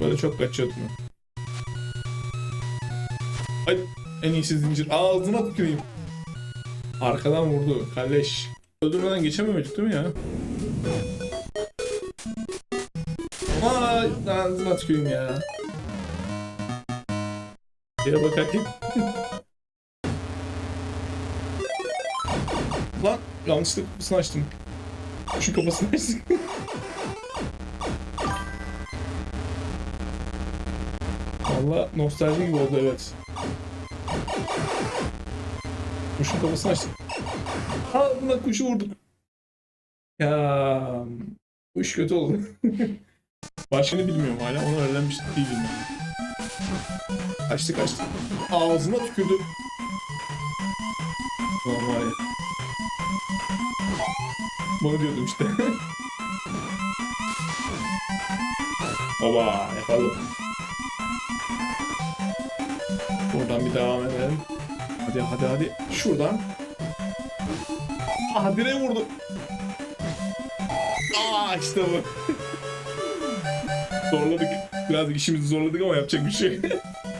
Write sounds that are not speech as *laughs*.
Böyle çok kaçıyordum. Ay en iyisi zincir. Ağzına tüküreyim. Arkadan vurdu. Kalleş. Öldürmeden geçemiyorduk değil mi ya? Ay ağzına tüküreyim ya. Şeye bakarken. *laughs* Lan yanlışlıkla kapısını açtım. Şu kafasını açtım. *laughs* Valla nostalji gibi oldu evet. Kuşun kafasını açtık. Aa buna kuşu vurduk. Ya kuş kötü oldu. *laughs* Başını bilmiyorum hala onu öğrenmiş değilim. Kaçtı kaçtı. Ağzına tükürdü. Ya. Bunu diyordum işte. *laughs* Baba yapalım. Buradan bir devam edelim. Hadi hadi hadi. Şuradan. Aa direğe vurdu. Aa işte bu. *laughs* zorladık. Birazcık işimizi zorladık ama yapacak bir şey. *laughs*